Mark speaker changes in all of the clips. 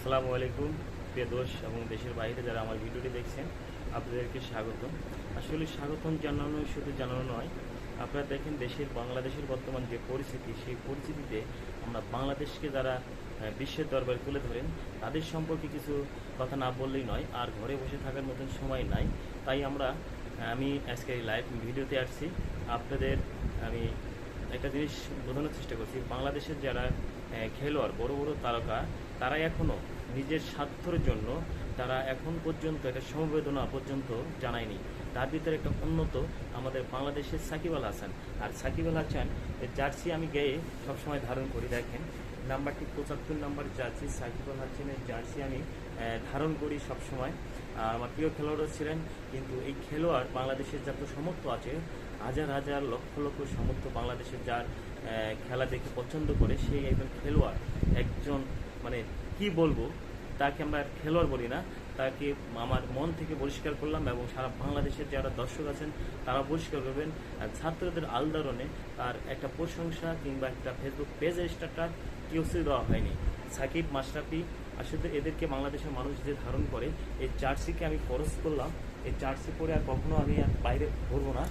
Speaker 1: আসসালামু আলাইকুম, প্রিয় দোষ এবং দেশের বাইরে যারা আমার ভিডিওটি দেখছেন, আপনাদেরকে স্বাগতম। আসলে স্বাগতম জানানো শুধু জানানো নয়, আপনারা দেখেন দেশের বাংলাদেশের বর্তমান যে পরিস্থিতি, সেই পরিস্থিতিতে আমরা বাংলাদেশকে যারা বিশ্বের দরবারে তুলে ধরেন, তাদের সম্পর্কে কিছু কথা না বললেই নয়, আর ঘরে বসে থাকার মতন সময় নাই। তাই আমরা, আমি আজকে এই লাইভ ভিডিওতে আসছি। আপনাদের, আমি একটা জিনিস বোঝানোর চেষ্টা করছি, বাংলাদেশের যারা খেলোয়াড়, বড় বড় তারকা তারা এখনও নিজের স্বার্থের জন্য তারা এখন পর্যন্ত একটা সমবেদনা পর্যন্ত জানায়নি। তার ভিতরে একটা উন্নত আমাদের বাংলাদেশের সাকিব আল হাসান। আর সাকিব আল হাসান জার্সি আমি গেয়ে সবসময় ধারণ করি, দেখেন। নাম্বারটি পঁচাত্তর নাম্বার জার্সি, সাকিব আল হাসানের জার্সি আমি ধারণ করি সবসময়। আর আমার প্রিয় খেলোয়াড়ও ছিলেন, কিন্তু এই খেলোয়াড় বাংলাদেশের যত সমর্থ আছে, হাজার হাজার লক্ষ লক্ষ সমর্থ বাংলাদেশের যার খেলা দেখে পছন্দ করে, সেই একজন খেলোয়াড়, একজন মানে কি বলব, তাকে আমরা খেলোয়াড় বলি না, তাকে আমার মন থেকে পরিষ্কার করলাম এবং সারা বাংলাদেশের যারা দর্শক আছেন তারা পরিষ্কার করবেন। আর ছাত্রদের আলদারণে তার একটা প্রশংসা কিংবা একটা ফেসবুক পেজের স্টারটা কিউসি দেওয়া হয়নি। সাকিব, মাশরাফি, আসলে এদেরকে বাংলাদেশের মানুষ যে ধারণ করে, এই জার্সিকে আমি খরচ করলাম, এই জার্সি পরে আর কখনো আমি আর বাইরে ঘুরবো না।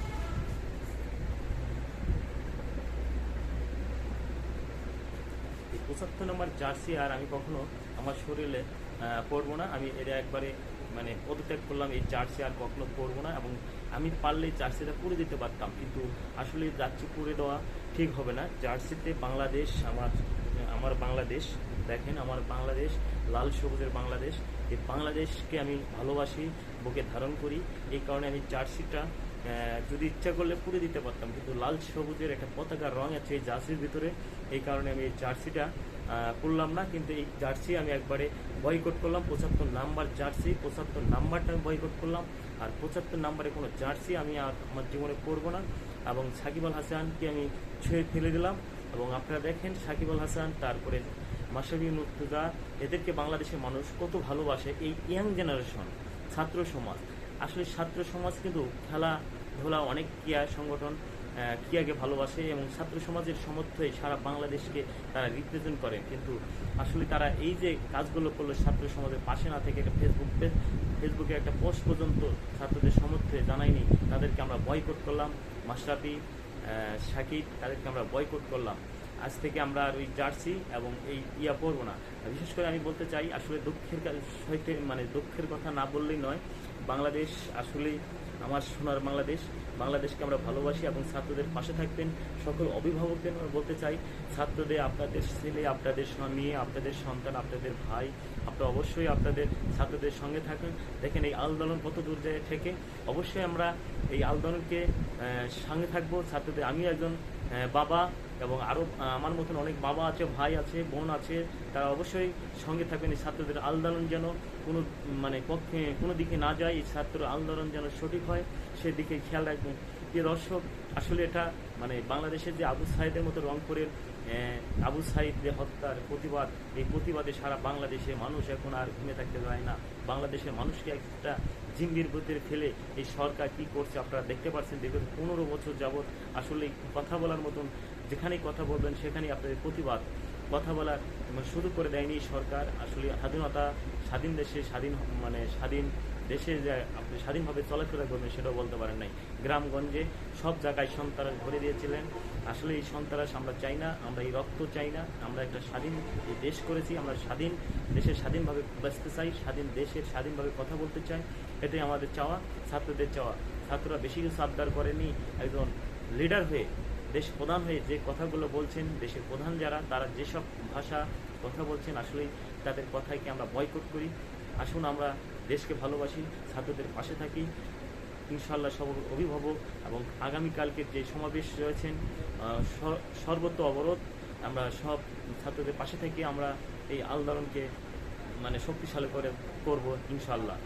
Speaker 1: পঁচাত্তর নম্বর জার্সি আর আমি কখনো আমার শরীরে পরবো না। আমি এটা একবারে মানে পদত্যাগ করলাম, এই জার্সি আর কখনো পরবো না এবং আমি পারলে জার্সিটা পরে দিতে পারতাম। কিন্তু আসলে জার্সি পরে দেওয়া ঠিক হবে না। জার্সিতে বাংলাদেশ, আমার আমার বাংলাদেশ, দেখেন আমার বাংলাদেশ, লাল সবুজের বাংলাদেশ। এই বাংলাদেশকে আমি ভালোবাসি, বুকে ধারণ করি। এই কারণে আমি জার্সিটা যদি ইচ্ছা করলে পুড়ে দিতে পারতাম। কিন্তু লাল সবুজের একটা পতাকার রং আছে এই জার্সির ভিতরে। এই কারণে আমি এই জার্সিটা আহ, পরলাম না কিন্তু এই জার্সি আমি একবারে বয়কট করলাম। পঁচাত্তর নাম্বার জার্সি পঁচাত্তর নাম্বারটা আমি বয়কট করলাম। আর পঁচাত্তর নাম্বারে কোনো জার্সি আমি আর আমার জীবনে পরবো না। এবং সাকিব আল হাসানকে আমি ছুঁয়ে ফেলে দিলাম। এবং আপনারা দেখেন সাকিব আল হাসান তারপরে মাসাবি মুর্তুজা এদেরকে বাংলাদেশের মানুষ কত ভালোবাসে। এই ইয়াং জেনারেশন ছাত্র সমাজ। আসলে ছাত্র সমাজ কিন্তু খেলাধুলা অনেক ক্রিয়া সংগঠন ক্রিয়াকে ভালোবাসে এবং ছাত্র সমাজের সমর্থে সারা বাংলাদেশকে তারা রিপ্রেজেন্ট করে। কিন্তু আসলে তারা এই যে কাজগুলো করল ছাত্র সমাজের পাশে না থেকে একটা ফেসবুক পেজ ফেসবুকে একটা পোস্ট পর্যন্ত ছাত্রদের সমর্থে জানায়নি, তাদেরকে আমরা বয়কট করলাম। মাশরাফি সাকিব, তাদেরকে আমরা বয়কট করলাম। আজ থেকে আমরা আর ওই জার্সি এবং এই ইয়া পরবো না। বিশেষ করে আমি বলতে চাই, আসলে দুঃখের সহিতে মানে দুঃখের কথা না বললেই নয়, বাংলাদেশ আসলেই আমার সোনার বাংলাদেশ, বাংলাদেশকে আমরা ভালোবাসি এবং ছাত্রদের পাশে থাকবেন সকল অভিভাবকদের বলতে চাই, ছাত্রদের, আপনাদের ছেলে, আপনাদের মেয়ে, আপনাদের সন্তান, আপনাদের ভাই, আপনারা অবশ্যই আপনাদের ছাত্রদের সঙ্গে থাকুন। দেখেন এই আন্দোলন কত দূর যায় থেকে অবশ্যই আমরা এই আন্দোলনকে সঙ্গে থাকব। ছাত্রদের, আমি একজন বাবা এবং আরও আমার মতন অনেক বাবা আছে, ভাই আছে, বোন আছে, তারা অবশ্যই সঙ্গে থাকবেন। এই ছাত্রদের আন্দোলন যেন কোনো মানে পক্ষে কোনো দিকে না যায়, এই ছাত্র আন্দোলন যেন সঠিক হয়, সেদিকে খেয়াল রাখবেন। যে দর্শক, আসলে এটা মানে বাংলাদেশের যে আবু সাহেদের মতো রংপুরের আবু সাইদ যে হত্যার প্রতিবাদ, এই প্রতিবাদে সারা বাংলাদেশে মানুষ এখন আর ঘুমে থাকতে পারে না। বাংলাদেশের মানুষকে একটা জিম্বির ভিতরে ফেলে এই সরকার কি করছে আপনারা দেখতে পাচ্ছেন দেখুন পনেরো বছর যাবৎ আসলে কথা বলার মতন যেখানেই কথা বলবেন সেখানেই আপনাদের প্রতিবাদ। কথা বলার শুরু করে দেয়নি সরকার। আসলে স্বাধীনতা, স্বাধীন দেশে স্বাধীন মানে স্বাধীন দেশে যে আপনি স্বাধীনভাবে চলাফেরা করবেন সেটাও বলতে পারেন নাই। গ্রামগঞ্জে সব জায়গায় সন্ত্রাস ভরে দিয়েছিলেন। আসলে এই সন্ত্রাস আমরা চাই না, আমরা এই রক্ত চাই না। আমরা একটা স্বাধীন দেশ করেছি, আমরা স্বাধীন দেশের স্বাধীনভাবে বাঁচতে চাই, স্বাধীন দেশের স্বাধীনভাবে কথা বলতে চাই। এটাই আমাদের চাওয়া, ছাত্রদের চাওয়া। ছাত্ররা বেশি কিছু আবদার করেনি। একজন লিডার হয়ে, দেশ প্রধান হয়ে যে কথাগুলো বলছেন, দেশের প্রধান যারা, তারা যেসব ভাষা কথা বলছেন, আসলেই তাদের কথাকে আমরা বয়কট করি। আসুন আমরা দেশকে ভালোবাসি, ছাত্রদের পাশে থাকি। ইনশাল্লাহ সব অভিভাবক এবং আগামীকালকে যে সমাবেশ রয়েছেন সর্বত্র অবরোধ, আমরা সব ছাত্রদের পাশে থেকে আমরা এই আন্দোলনকে মানে শক্তিশালী করে করব ইনশাল্লাহ